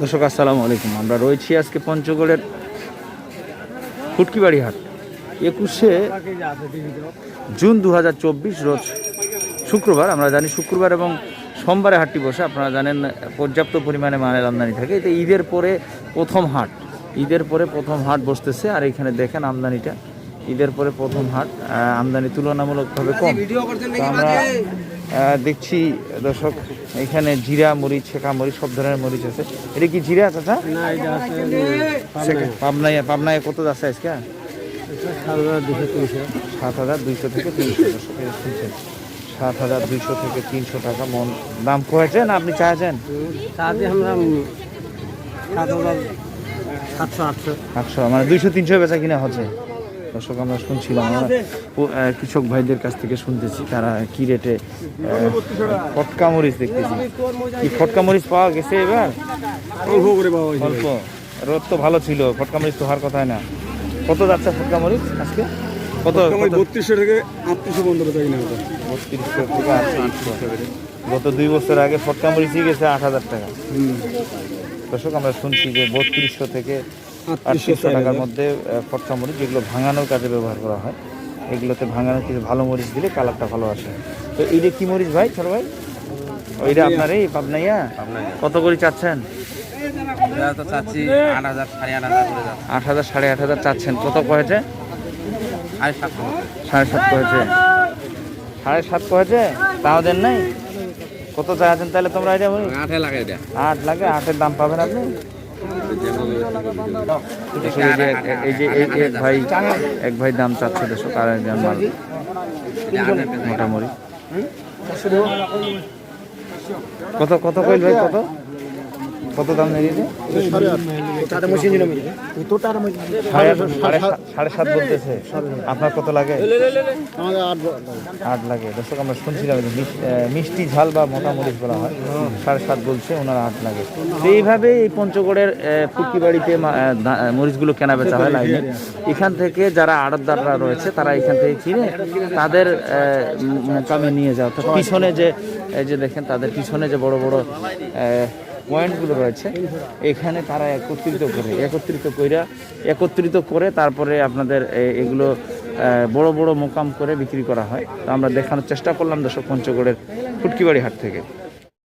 দর্শক, আসসালামু আলাইকুম। আমরা রয়েছি আজকে পঞ্চগড়ের ফুটকিবাড়ি হাট একুশে জুন দু হাজার চব্বিশ, রোজ শুক্রবার। আমরা জানি শুক্রবার এবং সোমবারে হাটটি বসে। আপনারা জানেন, পর্যাপ্ত পরিমাণে মালের আমদানি থাকে। এতে ঈদের পরে প্রথম হাট, ঈদের পরে প্রথম হাট বসতেছে। আর এখানে দেখেন আমদানিটা ঈদের পরে প্রথম হাট আমদানি তুলনামূলকভাবে কম। আমরা দেখছি দর্শক এখানে জিরা মরিচ ছেঁকা মরিচ সব ধরনের মরিচ আছে। এটা কি জিরা চাচা? আছে পাবনায়। পাবনায় কত যাচ্ছে আজকে? সাত হাজার দুইশো থেকে তিনশো দর্শক সাত হাজার দুইশো থেকে তিনশো টাকা মন। দাম কয়েছে না আপনি চাইছেন? সাতশো আটশো। আটশো মানে দুইশো তিনশো বেচা কিনা হচ্ছে। দর্শক আমরা শুনছিলাম কৃষক ভাইদের কাছ থেকে শুনতেছি তারা কি রেটে ফটকা মরিচ দেখতেছি। কি ফটকা মরিচ পাওয়া গেছে এবার? অল্প রোদ তো ভালো ছিল ফটকা মরিচ তো হওয়ার কথা না। কত যাচ্ছে ফটকা মরিচ আজকে? কত? বত্রিশশো থেকে আটত্রিশশো পর্যন্ত কিনা হতো। বত্রিশশো থেকে আটশো গত দুই বছর আগে ফটকা মরিচই গেছে আট হাজার টাকা। দর্শক আমরা শুনছি যে বত্রিশশো থেকে আটত্রিশশো টাকার মধ্যে ফটকা মরিচ যেগুলো ভাঙানোর কাজে ব্যবহার করা হয় এগুলোতে ভাঙানো কিছু ভালো মরিচ দিলে কালারটা ভালো আসে। তো এইটা কি মরিচ ভাই ছোট ভাই? ওইটা আপনার এই পাবনাইয়া? কত করে চাচ্ছেন? চাচ্ছি আট হাজার সাড়ে আট হাজার আট হাজার সাড়ে আট হাজার চাচ্ছেন। কত কয়েছে সাড়ে সাত কয়েছে সাড়ে সাত কয়েছে তাও দেন নাই? কত চাচ্ছেন তাহলে তোমরা এটা আটে লাগে আট লাগে আটের দাম পাবেন আপনি? এই যে এক ভাই এক ভাই দাম চাচ্ছে মাল। মোটামুটি। কত কত কইল ভাই, কত? কত দাম নিয়েছে? সাড়ে সাত- বলতেছে। আপনার কত লাগে? আট লাগে। দর্শক, আমরা শুনছিলাম মিষ্টি ঝাল বা মোটা মরিচ বলা হয়। সাড়ে সাত বলছে, ওনার আট লাগে। এইভাবে এই পঞ্চগড়ের ফুটকি বাড়িতে মরিচগুলো কেনা বেচা হয় লাইনে। এখান থেকে যারা আড়তদাররা রয়েছে, তারা এখান থেকে কিনে তাদের মোকামে নিয়ে যায়। অর্থাৎ পিছনে যে এই যে দেখেন, তাদের পিছনে যে বড় বড় পয়েন্টগুলো রয়েছে। এখানে তারা একত্রিত করে একত্রিত করে একত্রিত করে তারপরে আপনাদের এগুলো বড় বড় মোকাম করে বিক্রি করা হয়। তো আমরা দেখানোর চেষ্টা করলাম দশক পঞ্চগড়ের ফুটকিবাড়ি হাট থেকে।